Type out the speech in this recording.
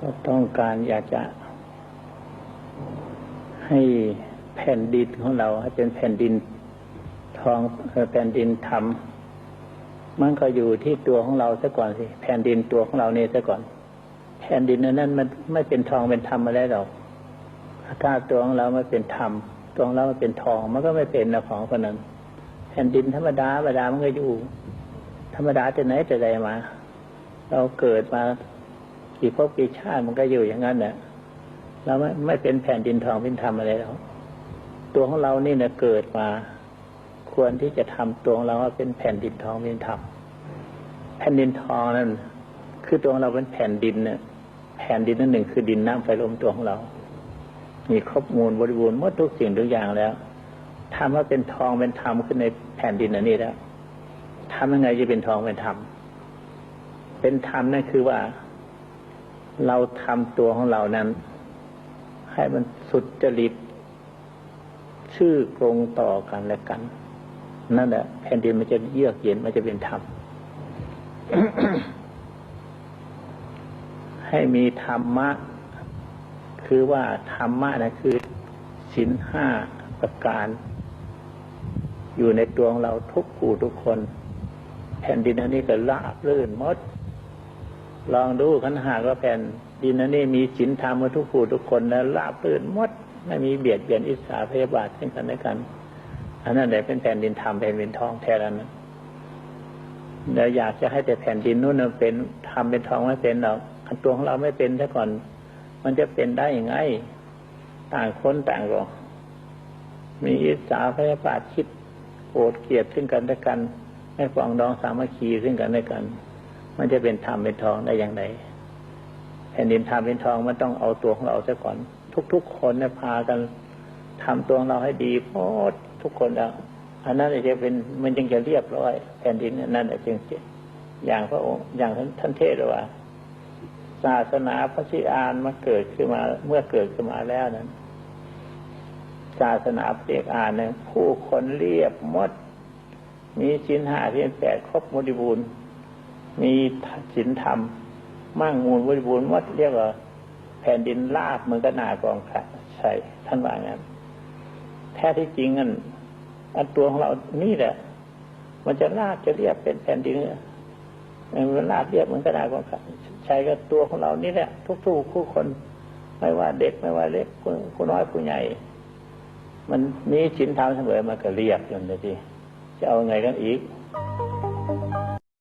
ก็ต้องการอยากจะให้แผ่นดินของเราให้เป็นแผ่นดินทองแผ่นดินธรรมมันก็อยู่ที่ตัวของเราซะก่อนสิแผ่นดินตัวของเราเนี่ยซะก่อน แผ่นดินนั้นมันไม่เป็นทองเป็นธรรมอะไรหรอกถ้าตัวของเราไม่เป็นธรรมตัวของเราไม่เป็นทอง มันก็ไม่เป็นนะของคนนั้น แผ่นดินธรรมดาธรรมดามันก็อยู่ ธรรมดาแต่ไหนแต่ใดมา เราเกิดมา กี่ภพกี่ชาติมันก็อยู่อย่างนั้นแหละเราไม่ไม่เป็นแผ่นดินทองเป็นธรรมอะไรแล้วตัวของเรานี่นะเกิดมา ควรที่จะทำตัวของเราว่าเป็นแผ่นดินทองเป็นธรรมแผ่นดินทองนั่นคือตัวของเราเป็นแผ่นดินเนี่ยแผ่นดินนั่นหนึ่งคือดินน้ำไฟลมตัวของเรา มีครบมูลบริบูรณ์หมดทุกสิ่งทุกอย่างแล้วทำว่าเป็นทองเป็นธรรมขึ้นในแผ่นดินอันนี้แล้วทำยังไงจะเป็นทองเป็นธรรมเป็นธรรมนั่นคือว่า เราทำตัวของเรานั้น ให้มันสุดจริต ชื่อตรงต่อกันและกัน นั่นแหละแผ่นดินมันจะเยือกเย็นมันจะเป็นธรรมให้มีธรรมะ คือว่าธรรมะนะคือสินห้าประการ อยู่ในตัวของเราทุกผู้ทุกคน แผ่นดินอันนี้ก็ราบรื่นมด ลองดูขันหากว่าแผ่นดินอันนี้มีสินธรรมมาทุกผู้ทุกคนแล้วราบรื่นมดไม่มีเบียดเบียนอิสาพยาบาทซึ่งกันและกันอันนั้นแหละเป็นแผ่นดินธรรมแผ่นดินทองแท้แล้วนะแล้วอยากจะให้แต่แผ่นดินนู้นเป็นทำเป็นทองไม่เป็นหรอกอันตัวของเราไม่เป็นซะก่อน มันจะเป็นได้ยังไง ต่างคนต่างก็มีอิสาพยาบาทคิดโกรธเกลียดซึ่งกันและกัน ไม่ฟองดองสามัคคีซึ่งกันและกัน มันจะเป็นธรรมเป็นทองได้อย่างไรแผ่นดินธรรมเป็นทองมันต้องเอาตัวของเราซะก่อน ทุก ๆ คนเนี่ยพากันทำตัวของเราให้ดีหมดทุกคนแล้วอันนั้นจะเป็นมันจึงจะเรียบร้อย แผ่นดินนั่นแหละจึงอย่างพระองค์อย่างท่านเทศว่าศาสนาพระชิอานมาเกิดขึ้นมา เมื่อเกิดขึ้นมาแล้วนั้น ศาสนาพระเอกอานเนี่ยผู้คนเรียบมด มีชิ้นห้าเพียงแปดครบบริบูรณ์ มีศีลธรรมมั่งมูลบริบูรณ์หมดเรียกว่า แผ่นดินลาบเหมือนกับหนากองค่ะใช่ท่านว่างั้นแท้ที่จริงนั่นอันตัวของเรานี่แหละ มันจะลาบจะเรียบเป็นแผ่นดินมันลาบเรียบเหมือนกระดาษของขันใช้กับตัวของเรานี่แหละ ทุกๆผู้คนไม่ว่าเด็กไม่ว่าเล็กผู้น้อยผู้ใหญ่ มันมีชิ้นทำเสมอมันก็เรียบจนเลยทีจะเอาไงกันอีก